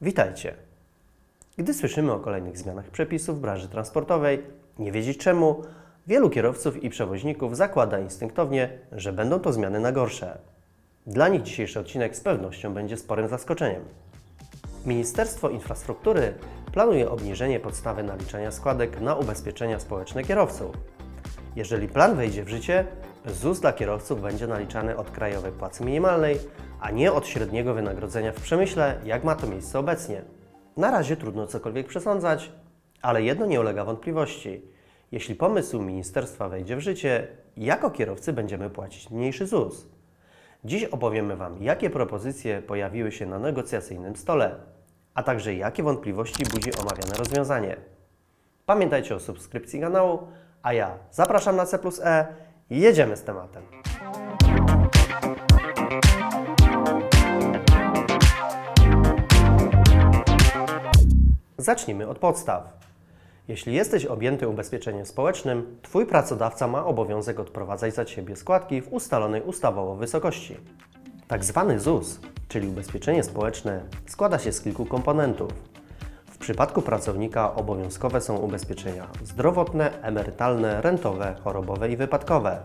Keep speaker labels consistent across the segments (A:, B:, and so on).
A: Witajcie. Gdy słyszymy o kolejnych zmianach przepisów w branży transportowej, nie wiedzieć czemu, wielu kierowców i przewoźników zakłada instynktownie, że będą to zmiany na gorsze. Dla nich dzisiejszy odcinek z pewnością będzie sporym zaskoczeniem. Ministerstwo Infrastruktury planuje obniżenie podstawy naliczania składek na ubezpieczenia społeczne kierowców. Jeżeli plan wejdzie w życie, ZUS dla kierowców będzie naliczany od krajowej płacy minimalnej, a nie od średniego wynagrodzenia w przemyśle, jak ma to miejsce obecnie. Na razie trudno cokolwiek przesądzać, ale jedno nie ulega wątpliwości. Jeśli pomysł ministerstwa wejdzie w życie, jako kierowcy będziemy płacić mniejszy ZUS. Dziś opowiemy Wam, jakie propozycje pojawiły się na negocjacyjnym stole, a także jakie wątpliwości budzi omawiane rozwiązanie. Pamiętajcie o subskrypcji kanału, a ja zapraszam na C E jedziemy z tematem. Zacznijmy od podstaw. Jeśli jesteś objęty ubezpieczeniem społecznym, Twój pracodawca ma obowiązek odprowadzać za Ciebie składki w ustalonej ustawowo wysokości. Tak zwany ZUS, czyli ubezpieczenie społeczne, składa się z kilku komponentów. W przypadku pracownika obowiązkowe są ubezpieczenia zdrowotne, emerytalne, rentowe, chorobowe i wypadkowe.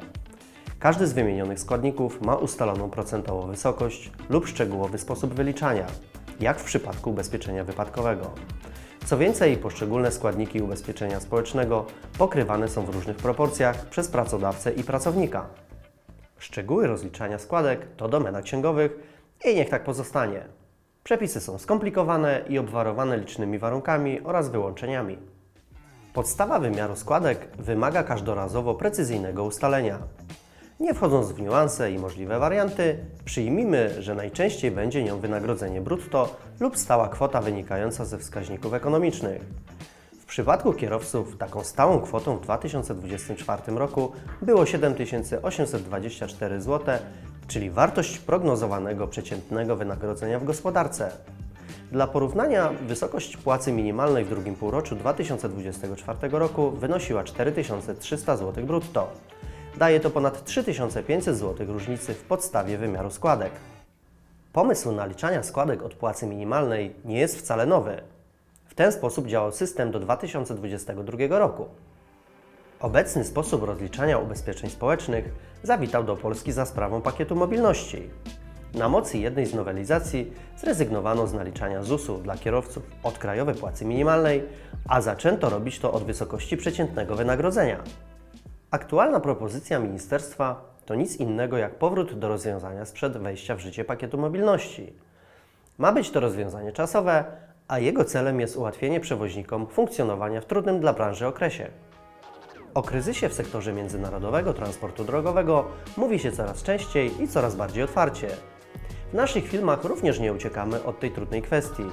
A: Każdy z wymienionych składników ma ustaloną procentową wysokość lub szczegółowy sposób wyliczania, jak w przypadku ubezpieczenia wypadkowego. Co więcej, poszczególne składniki ubezpieczenia społecznego pokrywane są w różnych proporcjach przez pracodawcę i pracownika. Szczegóły rozliczania składek to domena księgowych i niech tak pozostanie. Przepisy są skomplikowane i obwarowane licznymi warunkami oraz wyłączeniami. Podstawa wymiaru składek wymaga każdorazowo precyzyjnego ustalenia. Nie wchodząc w niuanse i możliwe warianty, przyjmijmy, że najczęściej będzie nią wynagrodzenie brutto lub stała kwota wynikająca ze wskaźników ekonomicznych. W przypadku kierowców taką stałą kwotą w 2024 roku było 7824 zł, czyli wartość prognozowanego przeciętnego wynagrodzenia w gospodarce. Dla porównania, wysokość płacy minimalnej w drugim półroczu 2024 roku wynosiła 4300 zł brutto. Daje to ponad 3500 zł różnicy w podstawie wymiaru składek. Pomysł naliczania składek od płacy minimalnej nie jest wcale nowy. W ten sposób działał system do 2022 roku. Obecny sposób rozliczania ubezpieczeń społecznych zawitał do Polski za sprawą pakietu mobilności. Na mocy jednej z nowelizacji zrezygnowano z naliczania ZUS-u dla kierowców od krajowej płacy minimalnej, a zaczęto robić to od wysokości przeciętnego wynagrodzenia. Aktualna propozycja ministerstwa to nic innego jak powrót do rozwiązania sprzed wejścia w życie pakietu mobilności. Ma być to rozwiązanie czasowe, a jego celem jest ułatwienie przewoźnikom funkcjonowania w trudnym dla branży okresie. O kryzysie w sektorze międzynarodowego transportu drogowego mówi się coraz częściej i coraz bardziej otwarcie. W naszych filmach również nie uciekamy od tej trudnej kwestii.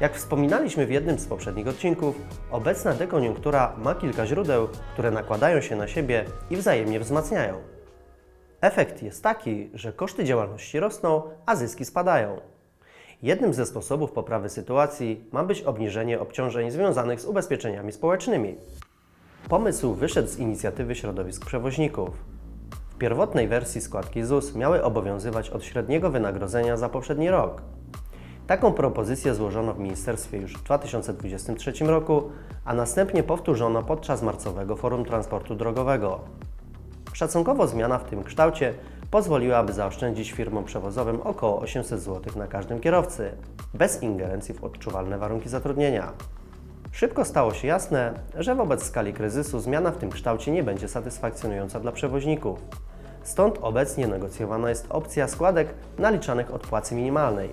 A: Jak wspominaliśmy w jednym z poprzednich odcinków, obecna dekoniunktura ma kilka źródeł, które nakładają się na siebie i wzajemnie wzmacniają. Efekt jest taki, że koszty działalności rosną, a zyski spadają. Jednym ze sposobów poprawy sytuacji ma być obniżenie obciążeń związanych z ubezpieczeniami społecznymi. Pomysł wyszedł z inicjatywy środowisk przewoźników. W pierwotnej wersji składki ZUS miały obowiązywać od średniego wynagrodzenia za poprzedni rok. Taką propozycję złożono w ministerstwie już w 2023 roku, a następnie powtórzono podczas marcowego Forum Transportu Drogowego. Szacunkowo zmiana w tym kształcie pozwoliłaby zaoszczędzić firmom przewozowym około 800 zł na każdym kierowcy, bez ingerencji w odczuwalne warunki zatrudnienia. Szybko stało się jasne, że wobec skali kryzysu zmiana w tym kształcie nie będzie satysfakcjonująca dla przewoźników. Stąd obecnie negocjowana jest opcja składek naliczanych od płacy minimalnej.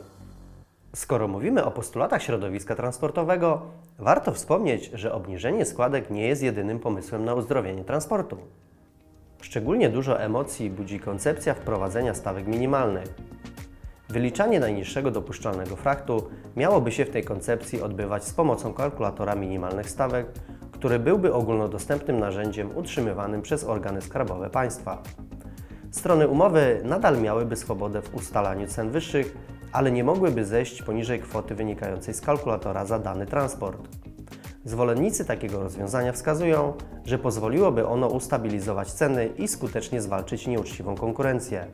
A: Skoro mówimy o postulatach środowiska transportowego, warto wspomnieć, że obniżenie składek nie jest jedynym pomysłem na uzdrowienie transportu. Szczególnie dużo emocji budzi koncepcja wprowadzenia stawek minimalnych. Wyliczanie najniższego dopuszczalnego fraktu miałoby się w tej koncepcji odbywać z pomocą kalkulatora minimalnych stawek, który byłby ogólnodostępnym narzędziem utrzymywanym przez organy skarbowe państwa. Strony umowy nadal miałyby swobodę w ustalaniu cen wyższych, ale nie mogłyby zejść poniżej kwoty wynikającej z kalkulatora za dany transport. Zwolennicy takiego rozwiązania wskazują, że pozwoliłoby ono ustabilizować ceny i skutecznie zwalczyć nieuczciwą konkurencję.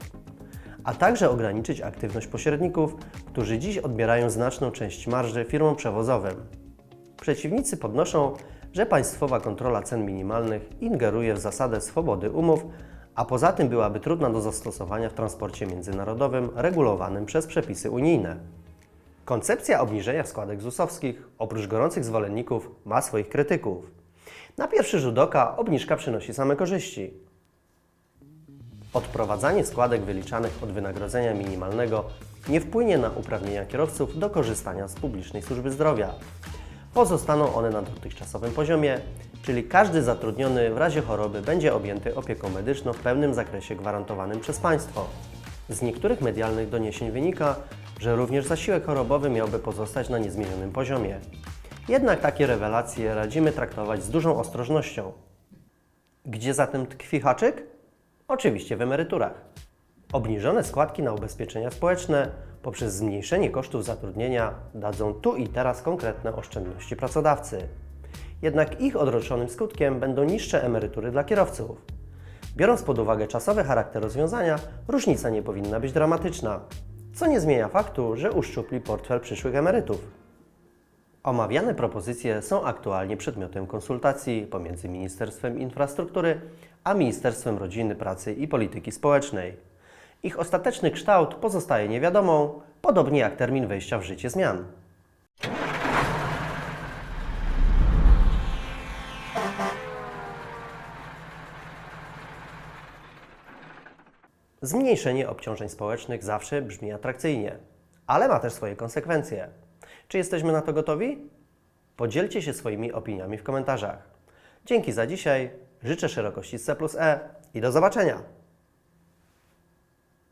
A: A także ograniczyć aktywność pośredników, którzy dziś odbierają znaczną część marży firmom przewozowym. Przeciwnicy podnoszą, że państwowa kontrola cen minimalnych ingeruje w zasadę swobody umów, a poza tym byłaby trudna do zastosowania w transporcie międzynarodowym regulowanym przez przepisy unijne. Koncepcja obniżenia składek ZUS-owskich, oprócz gorących zwolenników, ma swoich krytyków. Na pierwszy rzut oka obniżka przynosi same korzyści. Odprowadzanie składek wyliczanych od wynagrodzenia minimalnego nie wpłynie na uprawnienia kierowców do korzystania z publicznej służby zdrowia. Pozostaną one na dotychczasowym poziomie, czyli każdy zatrudniony w razie choroby będzie objęty opieką medyczną w pewnym zakresie gwarantowanym przez państwo. Z niektórych medialnych doniesień wynika, że również zasiłek chorobowy miałby pozostać na niezmienionym poziomie. Jednak takie rewelacje radzimy traktować z dużą ostrożnością. Gdzie zatem tkwi haczyk? Oczywiście w emeryturach. Obniżone składki na ubezpieczenia społeczne poprzez zmniejszenie kosztów zatrudnienia dadzą tu i teraz konkretne oszczędności pracodawcy. Jednak ich odroczonym skutkiem będą niższe emerytury dla kierowców. Biorąc pod uwagę czasowy charakter rozwiązania, różnica nie powinna być dramatyczna, co nie zmienia faktu, że uszczupli portfel przyszłych emerytów. Omawiane propozycje są aktualnie przedmiotem konsultacji pomiędzy Ministerstwem Infrastruktury a Ministerstwem Rodziny, Pracy i Polityki Społecznej. Ich ostateczny kształt pozostaje niewiadomą, podobnie jak termin wejścia w życie zmian. Zmniejszenie obciążeń społecznych zawsze brzmi atrakcyjnie, ale ma też swoje konsekwencje. Czy jesteśmy na to gotowi? Podzielcie się swoimi opiniami w komentarzach. Dzięki za dzisiaj, życzę szerokości C plus E i do zobaczenia!